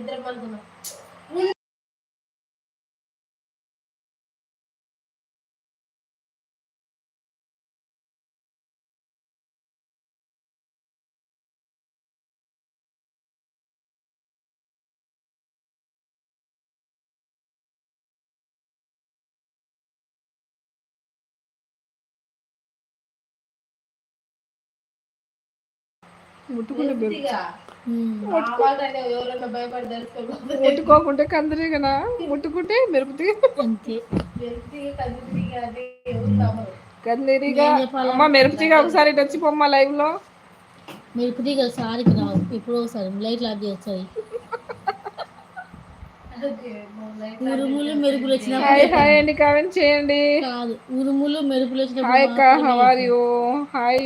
ఇద్దరు పడుకున్నాం ముట్టుకునే ముట్టుకోకుంటే కందిరిగనా? ముట్టుకుంటే మెరుపుతీగ అంతే. కందిరిగా అమ్మ మెరుపుతీగ ఒకసారి వచ్చి పొమ్మ లైవ్లో మీరు కొద్దిగా సారికి రావు. ఎప్పుడో ఒకసారి లైట్లు ఆఫ్ చేస్తాయి ఉరుములు మెరుపులు వచ్చినప్పుడు హాయ్ హాయ్ అండి కామెంట్ చేయండి. కాదు ఉరుములు మెరుపులు వచ్చినప్పుడు హాయ్ అక్క how are you hi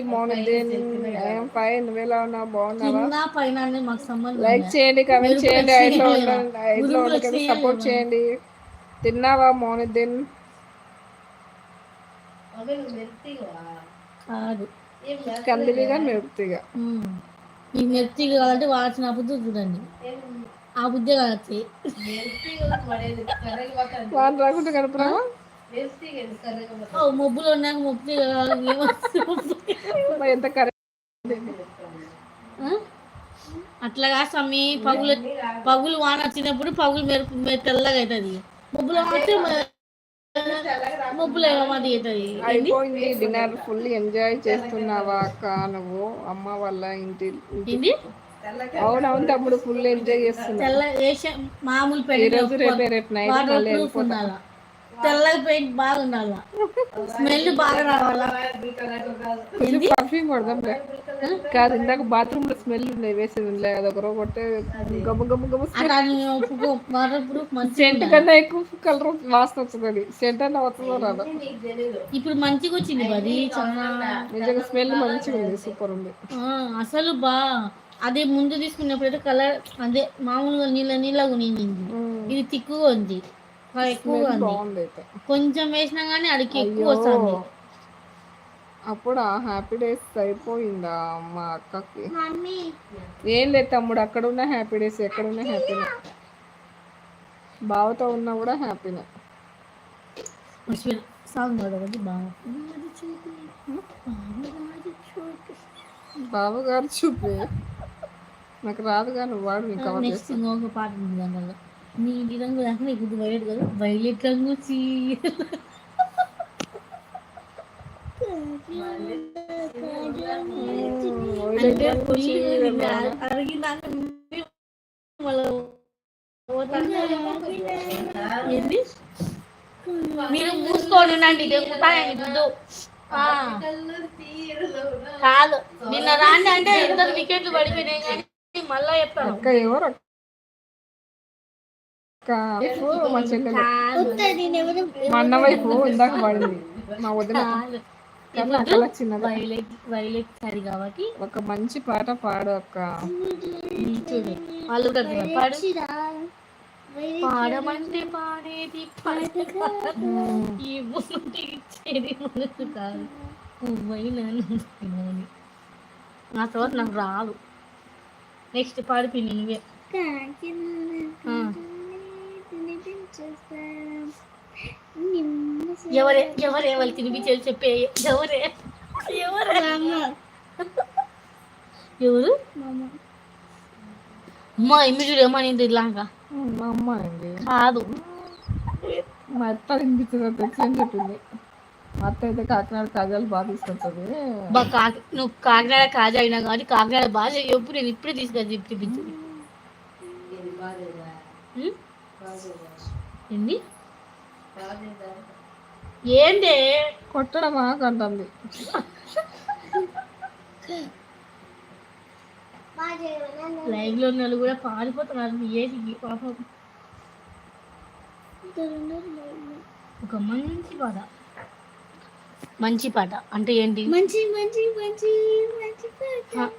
I'm fine నువ్వు ఎలా ఉన్నావు? బాగున్నావా? కింద పైన అనేది మాకు సంబంధం లైక్ చేయండి కామెంట్ చేయండి ఐట్లో ఉండండి సపోర్ట్ చేయండి. తిన్నావా నువ్వు వెళ్తీవా కాదు. ఏం లేదు. కందిరిగా మెరుపుతీగ. ఉమ్. ఈ మెత్తి కావాలంటే బుద్ధి చూడండి. ఏం ఆ బుద్ధి కర్రగా పక్కన ఓ మబ్బులు ఉన్నాక మబ్బులు ఏమొస్తుంది? ఎంత కరెక్ట్? ఆ? అట్లా కాదు స్వామి పగులు పగులు వాన వచ్చినప్పుడు పగులు మెరుపు తెల్లగా అవుతుంది మబ్బులు మ- మబ్బులు ఏమది అవుతుంది అయిపోయింది డిన్నర్ ఫుల్ ఎంజాయ్ చేస్తున్నావా అక్క నువ్వు అమ్మ వాళ్ళ ఇంటి అవునవును తమ్ముడు ఫుల్ ఎంజాయ్ చేస్తున్నా మామూలు పెయింట్ రేపే రేపు నైట్ తెల్లగా పెయింట్ బాగుండాలా స్మెల్ బాగా రావాలా? పర్ఫ్యూమ్ కొడదాంలే కాదు ఇందాక బాత్రూమ్లో స్మెల్ ఉండే వేసేది ఉండే అదొక రోజు కొట్టే గమ్ము గమ్ము గమ్ము సెంట్ కన్నా ఎక్కువ కలర్ వాసన వస్తుంది సెంట్ అన్న వస్తుందో రాదా. ఇప్పుడు మంచిగా వచ్చింది అది చాలా నిజంగా స్మెల్ మంచిగా ఉంది సూపర్ ఉంది. అసలు బా. అదే ముందు తీసుకున్నప్పుడు కలర్ అదే మామూలుగా నీళ్ళ నీళ్ళగా ఉన్నింది ఇది తిక్కుగా ఉంది. ఎక్కువగా ఉంది. అయితే. కొంచెం వేసినా కానీ అడికి ఎక్కువ వస్తుంది. అప్పుడు ఆ హ్యాపీ డేస్ అయిపోయిందా మా అక్కకి? ఏం లేదు తమ్ముడు అక్కడ ఉన్న హ్యాపీ డేస్ ఎక్కడ ఉన్న హ్యాపీనే బావతో ఉన్నా కూడా హ్యాపీనే బావగారు చూపి? నాకు రాదుగా నువ్వు వాడు నెక్స్ట్ ఇంకొక పాట ఉంది దానిలో నీలి రంగు దాకా నీకు ఇది వైలెట్ కదా. వైలెట్ రంగు చీ అంటే మీరు మూసుకోండి ఉండండి కాదు. నిన్న రాండి అంటే ఇద్దరు వికెట్లు పడిపోయినాయి కానీ మళ్ళా చెప్తాను. అక్క ఎవరు? అక్క మా చెల్లెలు. మా అన్న వైపు ఇందాక పడింది. మా వదిన. వైలెట్ వైలెట్ సరి కాబట్టి ఒక మంచి పాట పాడు అక్క. వాళ్ళు పాడమంటే పాడేది. ఈ ఇచ్చేది కాదు. నా తర్వాత నాకు రాదు. నెక్స్ట్ పాడిపి నువ్వే. ఆ. ఎవరే ఎవరే వాళ్ళు తినిపించేది చెప్పే ఎవరే ఎవరే? ఎవరు? అమ్మా ఇమ్మి చూడు ఏమనింది ఇలాగా మా అమ్మ అండి. కాదు. మా అత్త తెచ్చని చెప్పింది. అత్త అయితే కాకినాడ కాజాలు బాగా తీసుకొస్తుంది. బా కాకి నువ్వు కాకినాడ కాజా అయినా కానీ కాకినాడ భాష ఎప్పుడు నేను ఇప్పుడే ఇది బాధేదా బాధేదా ఏంది ఏంది? కొట్టడమా అంటుంది. లైవ్లో ఉన్న కూడా పారిపోతున్నారు ఏది పాపం. ఒక మంచి పాట మంచి పాట. అంటే ఏంటి? మంచి మంచి మంచి మంచి పాట.